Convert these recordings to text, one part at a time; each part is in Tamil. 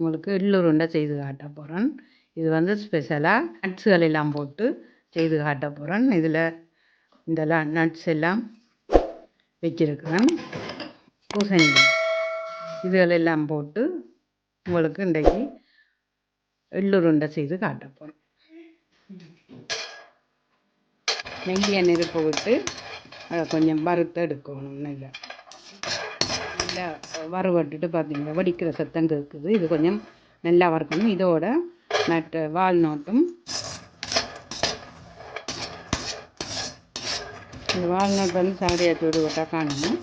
உங்களுக்கு எள்ளுருண்டை செய்து காட்ட போகிறேன் இது வந்து ஸ்பெஷலாக நட்ஸுகள் எல்லாம் போட்டு செய்து காட்ட போகிறேன் இதில் இதெல்லாம் நட்ஸ் எல்லாம் வச்சுருக்கிறேன். பூசணி இதுகளெல்லாம் போட்டு உங்களுக்கு இன்றைக்கு எள்ளுருண்டை செய்து காட்ட போகிறேன் நெய்யை நெருப்பு விட்டு அதை கொஞ்சம் வறுத்து எடுக்கணும் நல்லா நல்லா வறுவட்டுட்டு பார்த்தீங்கன்னா வடிக்கிற சத்தம் கேட்குது இது கொஞ்சம் நல்லா வறுக்கணும். இதோட நட்டு வால்நோட்டும் இந்த வால்நட் வந்து சாடியாத்தோடு விட்டால் காணணும்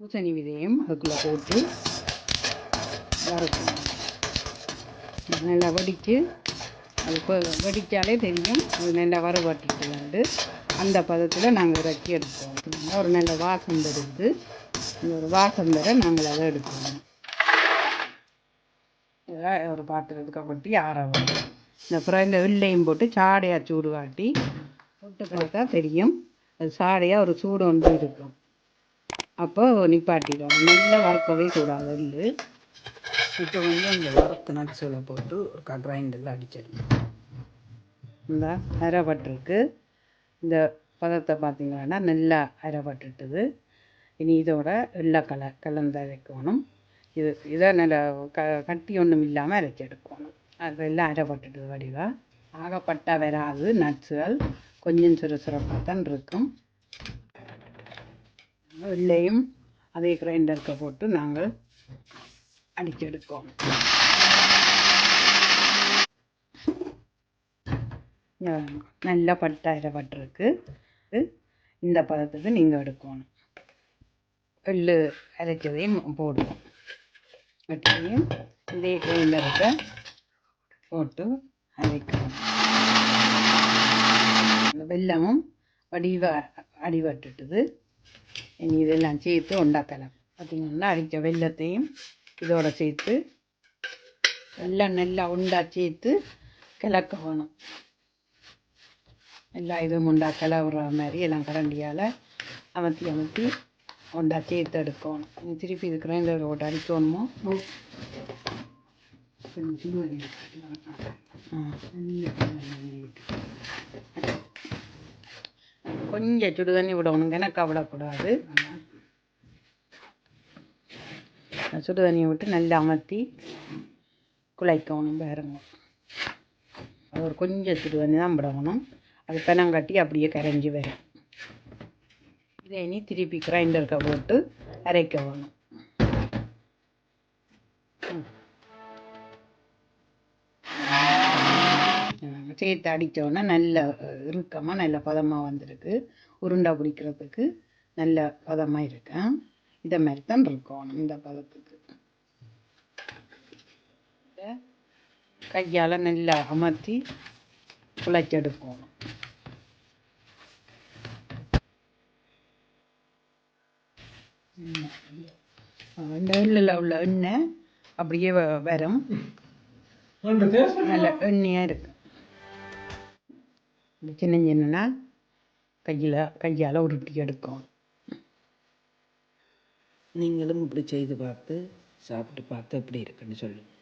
பூசணி விதையும் அதுக்குள்ளே போட்டு வறுக்கணும். நல்லா வடித்து அது வெடித்தாலே தெரியும். அது நல்லா வறுபட்டுட்டு வந்து அந்த பதத்தில் நாங்கள் இறக்கி எடுப்போம் ஒரு நல்ல வாசம் தருது. இந்த ஒரு வாசம் தர நாங்கள் அதை எடுப்போம் ஒரு பாத்திரத்துக்கு கொட்டி ஆற வரும் இந்த அப்புறம் இந்த வெள்ளையும் போட்டு சாடையாக சூடு காட்டி போட்டு பார்த்தா தெரியும். அது சாடையாக ஒரு சூடு ஒன்று இருக்கும். அப்போ நிப்பாட்டிடும் நல்லா வறுக்கவே கூடாது எள்ளு. இப்போ வந்து அந்த வறுத்த நட்ஸுகளை போட்டு ஒரு கிரைண்டரில் அடிச்சிடணும். இந்த அரைப்பட்டிருக்கு இந்த பதத்தை பார்த்திங்கன்னா நல்லா அரைப்பட்டுட்டுது இனி இதோட வெள்ளை கலர் கலந்து அரைக்கணும். இது இதை நல்ல க கட்டி ஒன்றும் இல்லாமல் அரைச்சி எடுக்கணும். அதெல்லாம் எல்லாம் அரைப்பட்டுட்டு வடிவாக ஆகப்பட்டா வராது நட்ஸுகள். கொஞ்சம் சிறு தான் இருக்கும். வெள்ளையும் அதே கிரைண்டருக்கு போட்டு நாங்கள் அடிச்செடுக்கோம் நல்லா பட்டாயிர பட்டிருக்கு இந்த பதத்துக்கு நீங்கள் எடுக்கணும். எள்ளு அரைச்சதையும் போடுவோம். வெட்டியும் இதே கையில் இருக்க. போட்டு அரைக்கணும். வெள்ளமும் வடிவ அடிபட்டுட்டுது இனி இதெல்லாம் சேர்த்து உண்டாக்கலாம் பார்த்திங்கன்னா அடித்த வெள்ளத்தையும் இதோட சேர்த்து எல்லாம் நல்லா உண்டா சேர்த்து கிளக்க வேணும். எல்லா இதுவும் உண்டா கிளவுற மாதிரி எல்லாம் கரண்டியால் அமர்த்தி அமர்த்தி உண்டா சேர்த்து எடுக்கணும் திருப்பி இருக்கிறேன் இந்த ஒரு அடிக்கணுமோ? கொஞ்சம் சுடு தண்ணி விடணும் எனக்கு விடக்கூடாது சுடு தண்ணியை விட்டு நல்லா அமர்த்தி குழைக்கணும் பாருங்க. ஒரு கொஞ்சம் சுடு தண்ணி தான் விடணும். அது பெனங்கட்டி அப்படியே கரைஞ்சி வரும் இதை இனி திருப்பி கிரைண்டருக்கு போட்டு அரைக்க வேணும். சேர்த்து அடித்தோன்னா நல்ல இறுக்கமாக நல்ல பதமாக வந்திருக்கு. உருண்டை பிடிக்கிறதுக்கு நல்ல பதமாக இருக்கேன் இதை மாதிரி தான் இருக்கணும் இந்த பதத்துக்கு. கையால் நல்லா அமர்த்தி குழைச்செடுக்கணும் இந்த எள்ளில் உள்ள எண்ணெய் அப்படியே வரும். நல்ல எண்ணெயாக இருக்கு. சின்ன சின்னனா கையில் கையால் உருட்டி எடுக்கும். நீங்களும் இப்படி செய்து பார்த்து சாப்பிட்டு பார்த்து எப்படி இருக்குன்னு சொல்லுங்கள்